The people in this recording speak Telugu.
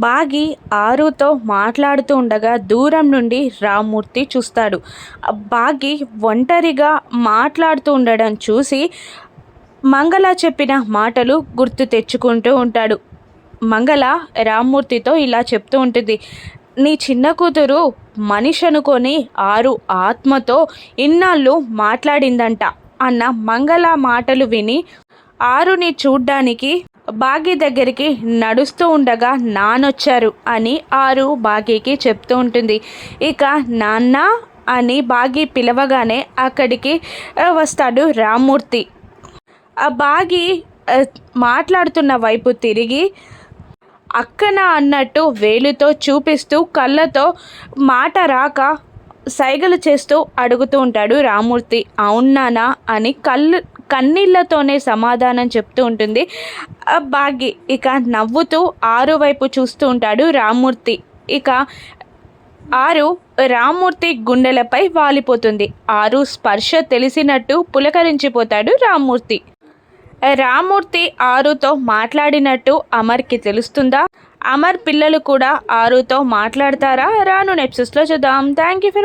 బాగి ఆరుతో మాట్లాడుతూ ఉండగా దూరం నుండి రామ్మూర్తి చూస్తాడు. బాగి ఒంటరిగా మాట్లాడుతూ ఉండడం చూసి మంగళ చెప్పిన మాటలు గుర్తు తెచ్చుకుంటూ ఉంటాడు. మంగళ రామ్మూర్తితో ఇలా చెప్తూ ఉంటుంది. నీ చిన్న కూతురు మనిషి అనుకొని ఆరు ఆత్మతో ఇన్నాళ్ళు మాట్లాడిందంట అన్న మంగళ మాటలు విని ఆరుని చూడ్డానికి బాగి దగ్గరికి నడుస్తూ ఉండగా నానొచ్చారు అని ఆరు బాగీకి చెప్తూ ఉంటుంది. ఇక నాన్న అని బాగి పిలవగానే అక్కడికి వస్తాడు రామ్మూర్తి ఆ బాగి మాట్లాడుతున్న వైపు తిరిగి అక్కన అన్నట్టు వేలుతో చూపిస్తూ కళ్ళతో మాట రాక సైగలు చేస్తూ అడుగుతూ ఉంటాడు రామూర్తి. అవునానా అని కళ్ళు కన్నీళ్ళతోనే సమాధానం చెప్తూ ఉంటుంది. బాగి ఇక నవ్వుతూ ఆరు వైపు చూస్తూ ఉంటాడు రామూర్తి ఇక ఆరు రామ్మూర్తి గుండెలపై వాలిపోతుంది. ఆరు స్పర్శ తెలిసినట్టు పులకరించిపోతాడు రామ్మూర్తి. రామ్మూర్తి ఆరుతో మాట్లాడినట్టు అమర్కి తెలుస్తుందా? అమర్ పిల్లలు కూడా ఆరుతో మాట్లాడతారా? రాను నెప్సెస్లో చూద్దాం. Thank you for